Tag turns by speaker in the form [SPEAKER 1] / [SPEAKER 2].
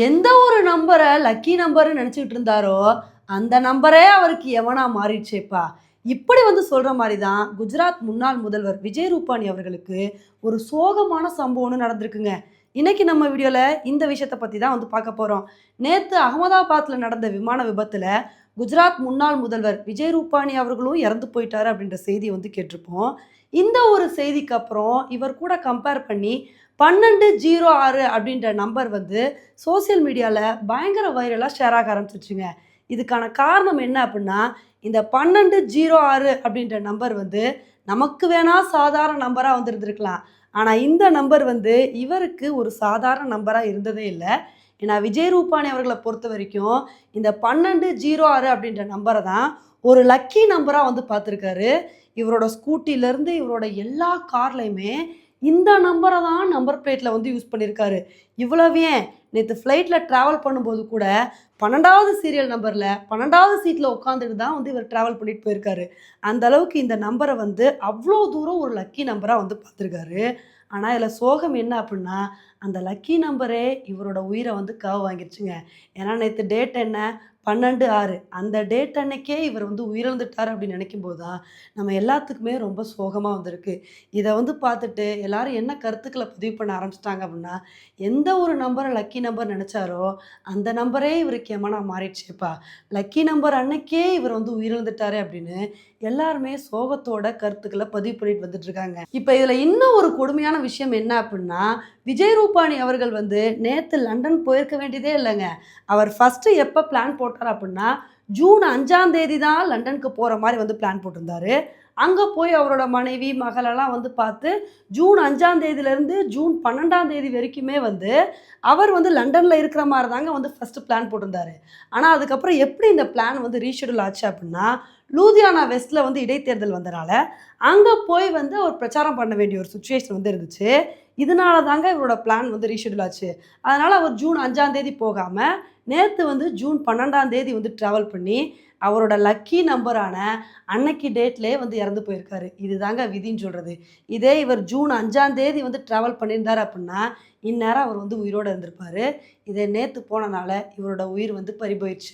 [SPEAKER 1] எந்த ஒரு நம்பரை லக்கி நம்பர்னு நினச்சிக்கிட்டு இருந்தாரோ அந்த நம்பரே அவருக்கு எவனா மாறிடுச்சேப்பா. இப்படி வந்து சொல்கிற மாதிரி தான் குஜராத் முன்னாள் முதல்வர் விஜய் ரூபானி அவர்களுக்கு ஒரு சோகமான சம்பவம்னு நடந்திருக்குங்க. இன்றைக்கி நம்ம வீடியோவில் இந்த விஷயத்தை பற்றி தான் வந்து பார்க்க போகிறோம் நேற்று அகமதாபாத்தில் நடந்த விமான விபத்தில் குஜராத் முன்னாள் முதல்வர் விஜய் ரூபானி அவர்களும் இறந்து போயிட்டாரு அப்படின்ற செய்தி வந்து கேட்டிருப்போம். இந்த ஒரு செய்திக்கு அப்புறம் இவர் கூட கம்பேர் பண்ணி பன்னெண்டு ஜீரோ ஆறு அப்படின்ற நம்பர் வந்து சோஷியல் மீடியாவில் பயங்கர வைரலாக ஷேர் ஆக ஆரம்பிச்சிருச்சுங்க. இதுக்கான காரணம் என்ன அப்படின்னா இந்த பன்னெண்டு ஜீரோ ஆறு அப்படின்ற நம்பர் வந்து நமக்கு வேணா சாதாரண நம்பராக வந்து இருந்திருக்கலாம் ஆனால் இந்த நம்பர் வந்து இவருக்கு ஒரு சாதாரண நம்பராக இருந்ததே இல்லை. ஏன்னா விஜய் ரூபானி அவர்களை பொறுத்த வரைக்கும் இந்த பன்னெண்டு ஜீரோ ஆறு அப்படின்ற நம்பரை தான் ஒரு லக்கி நம்பராக வந்து பார்த்துருக்காரு. இவரோட ஸ்கூட்டிலேருந்து இவரோட எல்லா கார்லையுமே இந்த நம்பரை தான் நம்பர் பிளேட்டில் வந்து யூஸ் பண்ணியிருக்காரு. இவ்வளவு ஏன்? நேற்று ஃப்ளைட்டில் ட்ராவல் பண்ணும்போது கூட பன்னெண்டாவது சீரியல் நம்பரில் பன்னெண்டாவது சீட்டில் உட்காந்துட்டு தான் வந்து இவர் ட்ராவல் பண்ணிட்டு போயிருக்காரு. அந்த அளவுக்கு இந்த நம்பரை வந்து அவ்வளோ தூரம் ஒரு லக்கி நம்பராக வந்து பார்த்துருக்காரு. ஆனால் இதில் சோகம் என்ன அப்படின்னா அந்த லக்கி நம்பரே இவரோட உயிரை வந்து கவ வாங்கிடுச்சுங்க ஏன்னா நேற்று டேட் என்ன? பன்னெண்டு ஆறு. அந்த டேட் அன்னைக்கே இவர் வந்து உயிரிழந்துட்டார் அப்படின்னு நினைக்கும் போது தான் நம்ம எல்லாத்துக்குமே ரொம்ப சோகமாக வந்திருக்கு. இதை வந்து பார்த்துட்டு எல்லாரும் என்ன கருத்துக்களை பதிவு பண்ண ஆரம்பிச்சிட்டாங்க அப்படின்னா எந்த ஒரு நம்பரை லக்கி நம்பர் நினச்சாரோ அந்த நம்பரே இவருக்கு எமனா மாறிடுச்சுப்பா. லக்கி நம்பர் அன்னைக்கே இவர் வந்து உயிரிழந்துட்டாரு அப்படின்னு எல்லாருமே சோகத்தோட கருத்துக்களை பதிவு பண்ணிட்டு வந்துட்டு இருக்காங்க இப்போ இதில் இன்னும் ஒரு கொடுமையான விஷயம் என்ன அப்படின்னா விஜய் ரூபானி அவர்கள் வந்து நேற்று லண்டன் போயிருக்க வேண்டியதே இல்லைங்க. அவர் ஃபஸ்ட்டு எப்போ பிளான் போட்டார் அப்படின்னா ஜூன் அஞ்சாம் தேதி தான் லண்டனுக்கு போகிற மாதிரி வந்து பிளான் போட்டிருந்தாரு. அங்கே போய் அவரோட மனைவி மகளெல்லாம் வந்து பார்த்து ஜூன் அஞ்சாம் தேதியிலேருந்து ஜூன் பன்னெண்டாம் தேதி வரைக்குமே வந்து அவர் வந்து லண்டனில் இருக்கிற மாதிரி தாங்க வந்து ஃபஸ்ட்டு பிளான் போட்டிருந்தாரு. ஆனால் அதுக்கப்புறம் எப்படி இந்த பிளான் வந்து ரீஷெடியூல் ஆச்சு அப்படின்னா லூதியானா வெஸ்ட்டில் வந்து இடைத்தேர்தல் வந்தனால அங்கே போய் வந்து அவர் பிரச்சாரம் பண்ண வேண்டிய ஒரு சுச்சுவேஷன் வந்து இருந்துச்சு. இதனால தாங்க இவரோட பிளான் வந்து ரீஷெடியூல் ஆச்சு. அதனால் அவர் ஜூன் அஞ்சாம் தேதி போகாமல் நேற்று வந்து ஜூன் பன்னெண்டாம் தேதி வந்து ட்ராவல் பண்ணி அவரோட லக்கி நம்பரான அன்னைக்கு டேட்லேயே வந்து இறந்து போயிருக்காரு. இதுதாங்க விதின்னு சொல்கிறது இதே இவர் ஜூன் அஞ்சாம் தேதி வந்து ட்ராவல் பண்ணியிருந்தார் அப்படின்னா இந்நேரம் அவர் வந்து உயிரோடு இருந்திருப்பார். இதே நேற்று போனனால இவரோட உயிர் வந்து பறி போயிடுச்சு